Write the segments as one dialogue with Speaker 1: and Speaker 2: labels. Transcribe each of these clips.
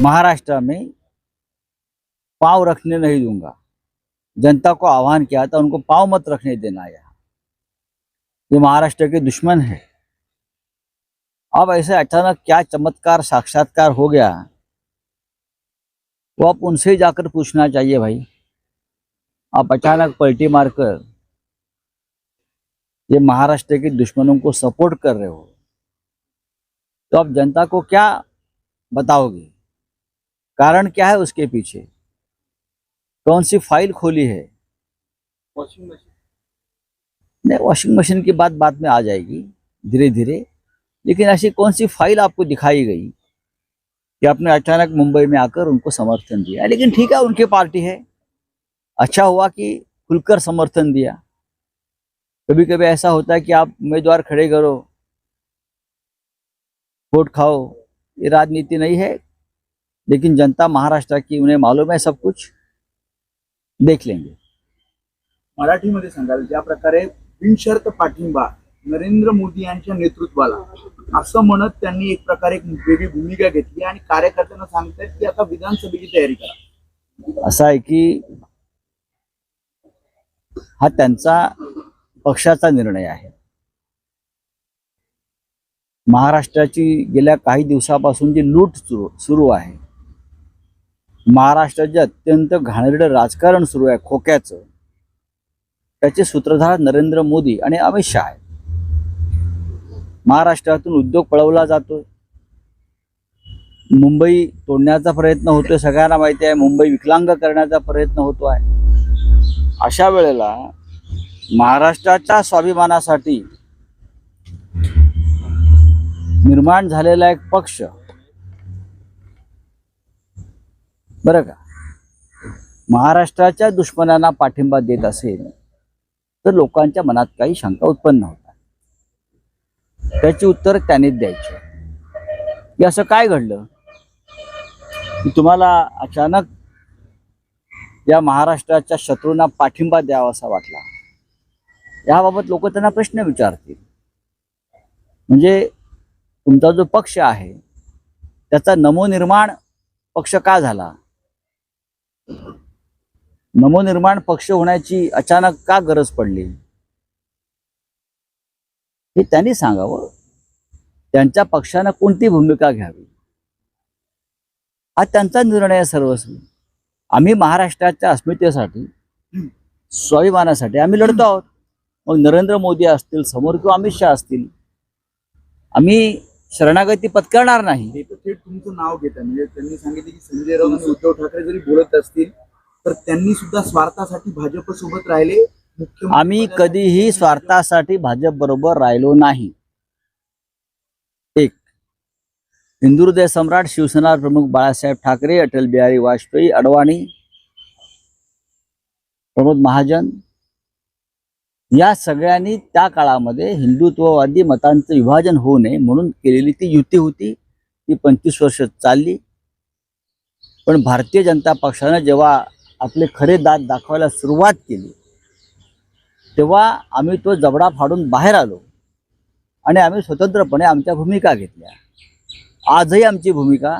Speaker 1: महाराष्ट्र में पाँव रखने नहीं दूँगा। जनता को आह्वान किया था, उनको पाँव मत रखने देना यहाँ। ये महाराष्ट्र के दुश्मन है। अब ऐसे अचानक क्या चमत्कार, साक्षात्कार हो गया? वो आप उनसे जाकर पूछना चाहिए भाई। आप अचानक पलटी मारकर ये महाराष्ट्र के दुश्मनों को सपोर्ट कर रहे हो। तो आप जनता को क्या बताओगे? कारण क्या है उसके पीछे? कौन सी फ़ाइल खोली है?
Speaker 2: वॉशिंग मशीन
Speaker 1: नहीं वॉशिंग मशीन की बात बाद में आ जाएगी धीरे धीरे लेकिन ऐसी कौन सी फ़ाइल आपको दिखाई गई कि आपने अचानक मुंबई में आकर उनको समर्थन दिया? लेकिन ठीक है उनकी पार्टी है। अच्छा हुआ कि खुलकर समर्थन दिया। कभी कभी ऐसा होता है कि आप उम्मीदवार खड़े करो वोट खाओ ये राजनीति नहीं है। लेकिन जनता महाराष्ट्र की उन्हें मालूम है सब कुछ। देख लेंगे।
Speaker 2: मराठीमध्ये सांगाल ज्या प्रकारे बिनशर्त पाठिंबा नरेंद्र मोदी यांच्या नेतृत्वाला असं म्हणत त्यांनी एक प्रकारे एक वेगळी भूमिका घेतली आणि कार्यकर्त्यांना सांगतायत की आता विधानसभेची तयारी करा.
Speaker 1: असा आहे की हा त्यांचा पक्षाचा निर्णय आहे. महाराष्ट्राची गेल्या काही दिवसापासून जी लूट सुरू सुरू आहे महाराष्ट्रात जे अत्यंत घाणेरडं राजकारण सुरू आहे खोक्याचं. त्याचे सूत्रधार नरेंद्र मोदी आणि अमित शहा आहेत. महाराष्ट्रातून उद्योग पळवला जातोय. मुंबई तोडण्याचा प्रयत्न होतोय सगळ्यांना माहिती आहे. मुंबई विकलांग करण्याचा प्रयत्न होतो आहे. अशा वेळेला महाराष्ट्राच्या स्वाभिमानासाठी निर्माण झालेला एक पक्ष बरं का? महाराष्ट्राच्या दुश्मनांना पाठिंबा देत असेल तर लोकांच्या मनात काही शंका उत्पन्न होतात. त्याची उत्तर त्यांनीच द्यायची. की असं काय घडलं? की तुम्हाला अचानक या महाराष्ट्राच्या शत्रूंना पाठिंबा द्यावा असा वाटला? याबाबत लोक त्यांना प्रश्न विचारतील. म्हणजे तुमचा जो पक्ष आहे त्याचा नमोनिर्माण पक्ष का झाला? नमोनिर्माण पक्ष होण्याची अचानक का गरज पडली? हे त्यांनी सांगावं. त्यांच्या पक्षानं कोणती भूमिका घ्यावी? हा त्यांचा निर्णय आहे सर्वस्वी. आम्ही महाराष्ट्राच्या अस्मितेसाठी स्वाभिमानासाठी आम्ही लढतो आहोत. मग नरेंद्र मोदी असतील समोर किंवा अमित शहा असतील आम्ही शरणागती पत्करणार नाही.
Speaker 2: थेट तुमचं नाव घेतात म्हणजे त्यांनी सांगितले की संजय राऊत आणि उद्धव ठाकरे जरी बोलत असतील तर त्यांनी सुद्धा स्वार्थासाठी भाजप सोबत राहिले
Speaker 1: आम्ही कधीही स्वार्थासाठी भाजप बरोबर राहिलो नाही. एक. हिंदू हृदय सम्राट शिवसेना प्रमुख बाळासाहेब ठाकरे अटल बिहारी वाजपेयी अडवाणी प्रमोद महाजन या सगळ्यांनी त्या काळामध्ये हिंदुत्ववादी मतांचं विभाजन होऊ नये म्हणून केलेली ती युती होती. ती पंचवीस वर्ष चालली. पण भारतीय जनता पक्षानं जेव्हा आपले खरे दात दाखवायला सुरुवात केली तेव्हा आम्ही तो जबडा फाडून बाहेर आलो आणि आम्ही स्वतंत्रपणे आमच्या भूमिका घेतल्या. आजही आमची भूमिका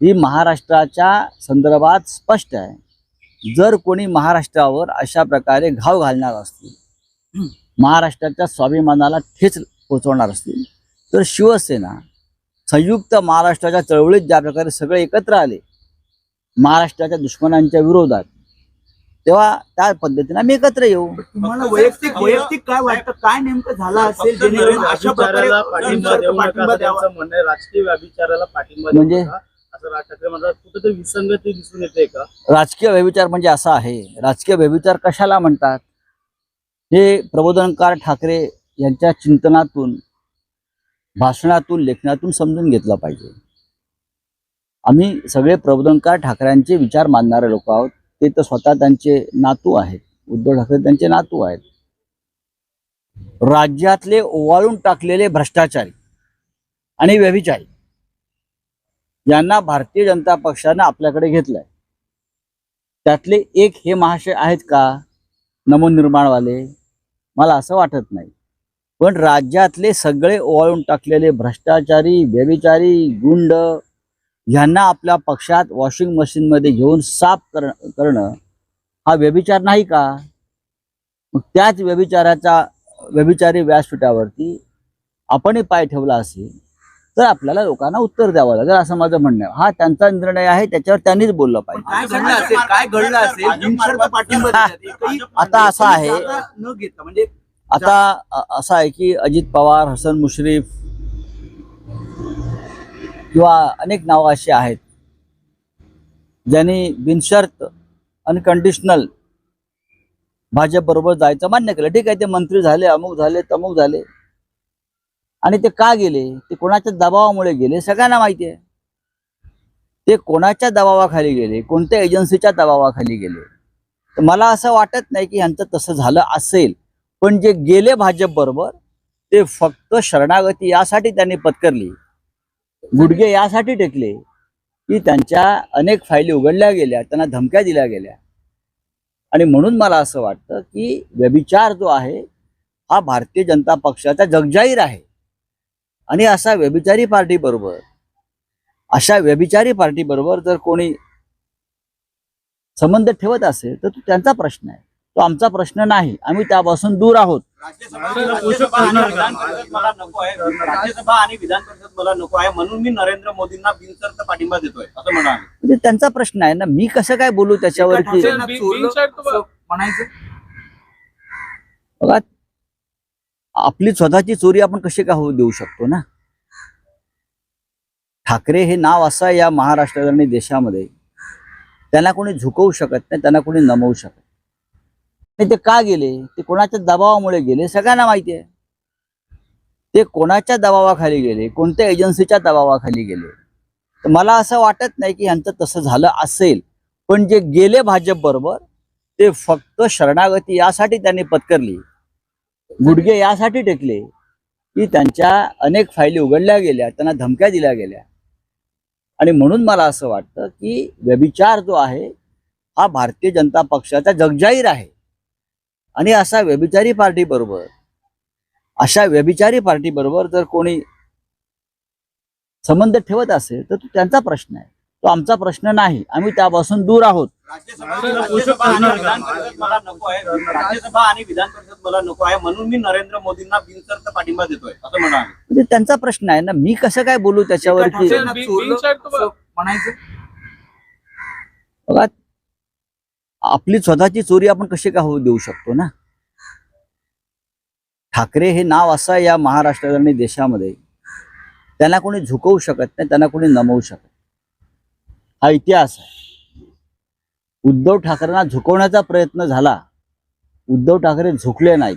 Speaker 1: ही महाराष्ट्राच्या संदर्भात स्पष्ट आहे. जर कोणी महाराष्ट्रावर अशा प्रकारे घाव घालणार असतील महाराष्ट्राच्या स्वाभिमानाला ठेच पोचवणार असतील. तर शिवसेना संयुक्त महाराष्ट्राच्या चळवळीत ज्या प्रकारे सगळे एकत्र आले महाराष्ट्राच्या दुश्मनांच्या विरोधात तेव्हा त्या पद्धतीने आम्ही एकत्र येऊ.
Speaker 2: तुम्हाला वैयक्तिक वैयक्तिक काय वाटतं? काय नेमकं झालं असेल जेणेकरून अशा प्रकारे.
Speaker 3: राजकीय व्यभिचाराला पाठिंबा
Speaker 1: म्हणजे?
Speaker 3: कुठेतरी विसंगती दिसून येते का?
Speaker 1: राजकीय व्यभिचार म्हणजे असा आहे. राजकीय व्यभिचार कशाला म्हणतात? हे प्रबोधनकार ठाकरे यांच्या चिंतनातून भाषणातून लेखनातून समजून घेतलं पाहिजे. आम्ही सगळे प्रबोधनकार ठाकरेंचे विचार मानणारे लोक आहोत. ते तर स्वतः त्यांचे नातू आहेत. उद्धव ठाकरे त्यांचे नातू आहेत. राज्यातले ओवाळून टाकलेले भ्रष्टाचारी आणि व्यभिचारी यांना भारतीय जनता पक्षानं आपल्याकडे घेतलंय. त्यातले एक हे महाशय आहेत का? नवनिर्माणवाले मला असं वाटत नाही. पण राज्यातले सगळे ओवाळून टाकलेले भ्रष्टाचारी व्यभिचारी गुंड ह्यांना आपल्या पक्षात वॉशिंग मशीनमध्ये घेऊन साफ कर करणं हा व्यभिचार नाही का? मग त्याच व्यभिचाराचा व्यभिचारी व्यासपीठावरती आपणही पाय ठेवला असेल. तर आपल्याला लोकांना उत्तर द्यावं लागेल. असं माझं म्हणणं आहे. हा त्यांचा निर्णय आहे त्याच्यावर त्यांनीच बोललं पाहिजे.
Speaker 2: काय घडलं असेल? काय घडलं असेल? बिनशर्त पाठिंबा देण्यात एकही-
Speaker 1: आता असं आहे
Speaker 2: न घेता म्हणजे
Speaker 1: आता अ- असं आहे की अजित पवार हसन मुश्रीफ किंवा अनेक नावं अशी आहेत ज्यांनी बिनशर्त अनकंडिशनल भाजप बरोबर जायचं मान्य केलं. ठीक आहे ते मंत्री झाले अमुक झाले तमुक झाले. आणि ते का गेले? ते कोणाच्या दबावामुळे गेले? सगळ्यांना माहिती आहे. ते कोणाच्या दबावाखाली गेले? कोणत्या एजन्सीच्या दबावाखाली गेले? तर मला असं वाटत नाही की ह्यांचं तसं झालं असेल. पण जे गेले भाजप बरोबर ते फक्त शरणागती यासाठी त्यांनी पत्करली. गुडघे यासाठी टेकले की त्यांच्या अनेक फायली उघडल्या गेल्या त्यांना धमक्या दिल्या गेल्या. आणि म्हणून मला असं वाटतं की व्यभिचार जो आहे हा भारतीय जनता पक्षाचा जगजाहीर आहे. आणि असा व्यभिचारी पार्टी बरोबर अशा व्यभिचारी पार्टी बरोबर जर कोणी संबंध ठेवत असेल तर तो त्यांचा प्रश्न आहे. तो आमचा प्रश्न नाही. आम्ही त्यापासून दूर आहोत.
Speaker 3: राज्यसभा आणि विधान परिषद मला नको आहे. राज्यसभा आणि विधान परिषद मला नको आहे म्हणून मी नरेंद्र मोदींना बिनशर्त पाठिंबा देतोय असं म्हणाले
Speaker 1: म्हणजे त्यांचा प्रश्न आहे ना मी कसं काय बोलू त्याच्यावरती?
Speaker 2: म्हणायचं?
Speaker 1: बघा आपली स्वतःची चोरी आपण कशी का होऊ देऊ शकतो ना? ठाकरे हे नाव असं या महाराष्ट्रात आणि देशामध्ये त्यांना कोणी झुकवू शकत नाही त्यांना कोणी नमवू शकत नाही. ते का गेले? ते कोणाच्या दबावामुळे गेले? सगळ्यांना माहिती आहे. ते कोणाच्या दबावाखाली गेले? कोणत्या एजन्सीच्या दबावाखाली गेले? तर मला असं वाटत नाही की ह्यांचं तसं झालं असेल. पण जे गेले भाजप बरोबर ते फक्त शरणागती यासाठी त्यांनी पत्करली. गुडघे यासाठी टेकले की त्यांच्या अनेक फायली उघडल्या गेल्या त्यांना धमक्या दिल्या गेल्या. आणि म्हणून मला असं वाटतं की व्यभिचार जो आहे हा भारतीय जनता पक्षाचा जगजाहीर आहे. आणि असा व्यभिचारी पार्टी बरोबर अशा व्यभिचारी पार्टी बरोबर जर कोणी संबंध ठेवत असेल तर तो त्यांचा प्रश्न आहे. तो आमचा प्रश्न नाही. आम्ही त्यापासून दूर आहोत.
Speaker 3: राज्यसभा आणि विधान परिषद मला नको आहे. राज्यसभा आणि विधान परिषद मला नको आहे म्हणून मी नरेंद्र मोदींना बिनशर्त पाठिंबा देतोय असं म्हणाले
Speaker 1: म्हणजे त्यांचा प्रश्न आहे ना मी कसं काय बोलू त्याच्यावरती? बघा आपली स्वतःची चोरी आपण कशी का होऊ देऊ शकतो ना? ठाकरे हे नाव असं आहे या महाराष्ट्रात आणि देशामध्ये. त्यांना कोणी झुकवू शकत नाही त्यांना कोणी नमवू शकत नाही. हा इतिहास आहे. उद्धव ठाकरेंना झुकवण्याचा प्रयत्न झाला. उद्धव ठाकरे झुकले नाहीत.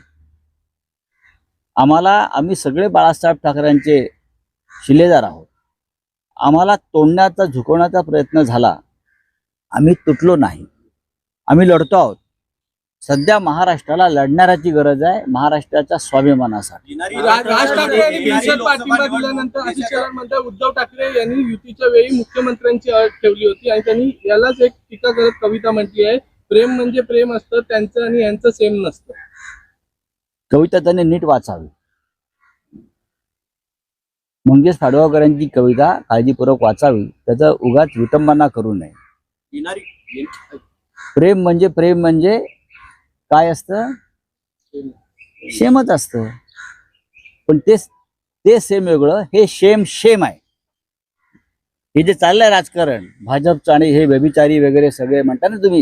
Speaker 1: आम्हाला आम्ही सगळे बाळासाहेब ठाकरेंचे शिलेदार आहोत. आम्हाला तोडण्याचा झुकवण्याचा प्रयत्न झाला. आम्ही तुटलो नाही. आम्ही लढतो आहोत. सध्या महाराष्ट्राला लढणाऱ्याची गरज आहे महाराष्ट्राच्या स्वाभिमानासाठी.
Speaker 4: राज राज ठाकरे यांनी बिनशर्त पाठिंबा दिल्यानंतर अजित पवार म्हणतात उद्धव ठाकरे यांनी युतीच्या वेळी मुख्यमंत्र्यांची अट ठेवली होती आणि त्यांनी यालाच एक टीका करत कविता म्हटली आहे प्रेम म्हणजे प्रेम असतं त्यांचं आणि यांचं सेम नसतं.
Speaker 1: कविता त्यांनी नीट वाचावी. मंगेश फाडवाकरांची कविता काळजीपूर्वक वाचावी त्याचा उगाच विटंबना करू नये. प्रेम म्हणजे प्रेम म्हणजे काय असतं? शेमच असतं. पण ते ते सेम वेगळं हे शेम शेम आहे. हे जे चाललंय राजकारण भाजपचं आणि हे व्यभिचारी वगैरे सगळे म्हणता ना तुम्ही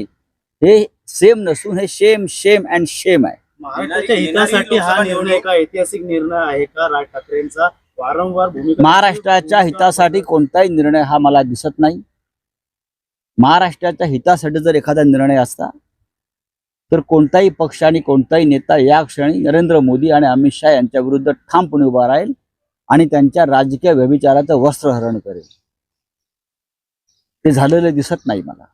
Speaker 1: हे सेम नसून हे शेम शेम अँड शेम आहे.
Speaker 3: महाराष्ट्राच्या हितासाठी हा निर्णय ऐतिहासिक निर्णय आहे का राज ठाकरेंचा? वारंवार
Speaker 1: महाराष्ट्राच्या हितासाठी कोणताही निर्णय हा मला दिसत नाही. महाराष्ट्राच्या हितासाठी जर एखादा निर्णय असता तर कोणताही पक्ष आणि कोणताही नेता या क्षणी नरेंद्र मोदी आणि अमित शहा यांच्या विरुद्ध ठामपणे उभा राहील आणि त्यांच्या राजकीय व्यभिचाराचं वस्त्रहरण करेल. ते झालेलं दिसत नाही मला.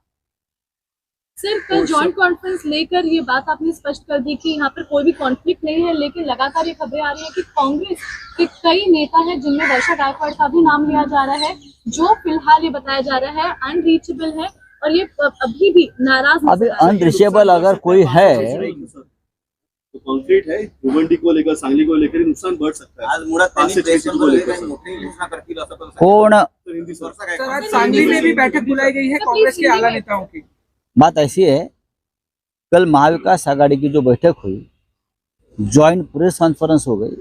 Speaker 5: सिर्फ कल जॉइंट कॉन्फ्रेंस लेकर ये बात आपने स्पष्ट कर दी कि यहाँ पर कोई भी कॉन्फ्लिक्ट नहीं है लेकिन लगातार ये खबरें आ रही है कि कांग्रेस के कई नेता हैं जिनमें वर्षा गायकवाड़ का भी नाम लिया जा रहा है जो फिलहाल ये बताया जा रहा है अनरीचेबल है। और ये अभी भी नाराज़
Speaker 1: अभी
Speaker 5: हैं।
Speaker 1: अनरिचेबल अगर कोई है
Speaker 6: तो कॉन्क्रीट है भिवंडी को लेकर सांगली को लेकर नुकसान बढ़ सकता है।
Speaker 3: आज मुळात
Speaker 1: कोण
Speaker 6: तो?
Speaker 7: सांगली में भी बैठक बुलाई गई है कांग्रेस के आला नेताओं की।
Speaker 1: बात ऐसी है कल महाविकास आघाड़ी की जो बैठक हुई ज्वाइंट प्रेस कॉन्फ्रेंस हो गई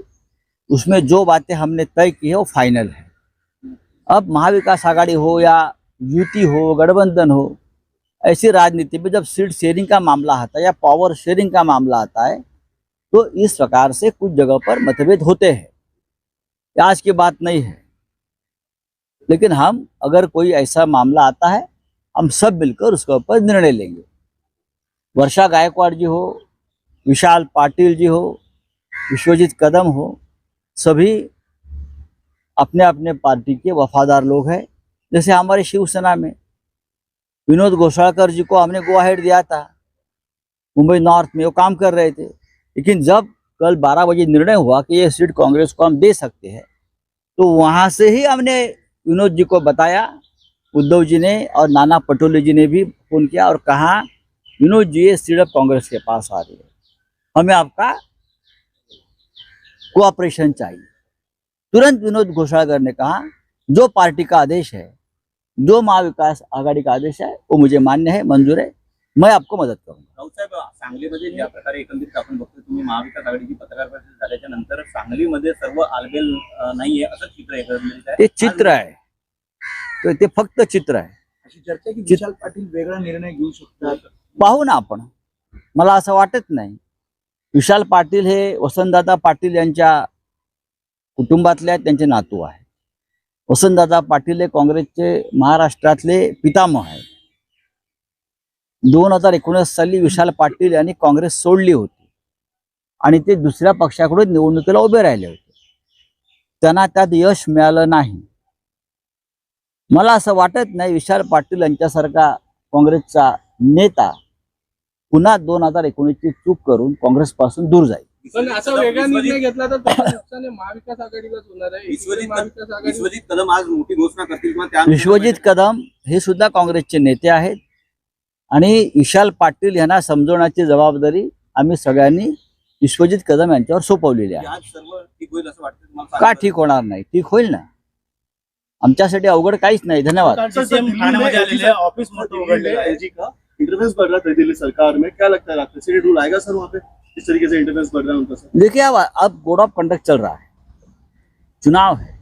Speaker 1: उसमें जो बातें हमने तय की है वो फाइनल है। अब महाविकास आघाड़ी हो या युति हो, गठबंधन हो, ऐसी राजनीति में जब सीट शेयरिंग का मामला आता है या पावर शेयरिंग का मामला आता है तो इस प्रकार से कुछ जगह पर मतभेद होते हैं। आज की बात नहीं है। लेकिन हम, अगर कोई ऐसा मामला आता है, हम सब मिलकर उसके ऊपर निर्णय लेंगे। वर्षा गायकवाड़ जी हो, विशाल पाटिल जी हो, विश्वजीत कदम हो, सभी अपने अपने पार्टी के वफादार लोग हैं। जैसे हमारे शिवसेना में विनोद घोषालकर जी को हमने गो अहेड दिया था, मुंबई नॉर्थ में वो काम कर रहे थे। लेकिन जब कल 12 बजे निर्णय हुआ कि ये सीट कांग्रेस को हम दे सकते हैं तो वहाँ से ही हमने विनोद जी को बताया, उद्धव जी ने और नाना पटोले जी ने भी फ़ोन किया और कहा, विनोद जी, ये सीट अब कांग्रेस के पास आ रही है। हमें आपका कोऑपरेशन चाहिए। तुरंत विनोद घोषालकर ने कहा जो पार्टी का आदेश है जो महाविकास आघाड़ी का आदेश है वो मुझे मान्य है मंजूर है मैं आपको मदत करूंगा।
Speaker 3: राऊतसाहेब सांगलीमध्ये ज्या प्रकारे एकंदरीत आपण बघतोय तुम्ही महाविकास आघाडीची पत्रकार परिषद झाल्याच्यानंतर सांगलीमध्ये सर्व आलबेल नाहीये असं चित्र एकंदरीत आहे
Speaker 1: ते चित्र आहे. तो ते फक्त चित्र आहे.
Speaker 2: अशी चर्चा की विशाल पाटील वेगळा निर्णय घेऊ शकतात?
Speaker 1: पाहू ना आपण. मला असं वाटत नाही. विशाल पाटील हे वसंतदादा पाटील यांच्या कुटुंबातल्या त्यांचे नातू आहे वसंतदादा पाटील हे काँग्रेसचे महाराष्ट्रातले पितामह आहे दोन हजार एकोणीस साली विशाल पाटील यांनी काँग्रेस सोडली होती. आणि ते दुसऱ्या पक्षाकडून निवडणुकीला उभे राहिले होते. त्यांना त्यात यश मिळालं नाही. मला असं वाटत नाही विशाल पाटील यांच्यासारखा काँग्रेसचा नेता पुन्हा दोन हजार एकोणीसची चूक करून काँग्रेसपासून दूर जाईल.
Speaker 4: पण असा वेगळा निर्णय घेतला तर नुकसान महाविकास आघाडीलाच होणार आहे.
Speaker 3: विश्वजित
Speaker 4: महाविकास आघाडी
Speaker 3: विश्वजित कदम आज मोठी घोषणा करतील
Speaker 1: विश्वजित कदम हे सुद्धा काँग्रेसचे नेते आहेत. आणि विशाल पाटील यांना समजवण्याची जबाबदारी आम्ही सगळ्यांनी विश्वजित कदम यांच्यावर सोपवलेली आहे.
Speaker 3: आज सर्व ठीक होईल असं वाटतं तुम्हाला
Speaker 1: का ठीक होणार नाही? ठीक होईल ना? आमच्यासाठी अवघड काहीच नाही. धन्यवाद.
Speaker 6: ऑफिस दिल्ली सरकार में क्या लगता है रूल आएगा सर वहाँ पे? इस तरीके से इंटरफेरेंस बढ़ रहा है उनका
Speaker 1: देखिए, अब अब कोड ऑफ़ कंडक्ट चल रहा है। चुनाव है।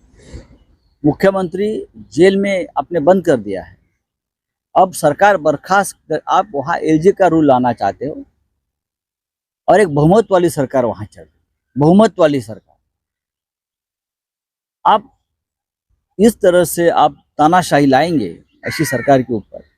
Speaker 1: मुख्यमंत्री जेल में आपने बंद कर दिया है। अब सरकार बर्खास्त आप वहाँ एलजी का रूल लाना चाहते हो, और एक बहुमत वाली सरकार वहाँ चल रही बहुमत वाली सरकार। आप इस तरह से आप तानाशाही लाएँगे ऐसी सरकार के ऊपर।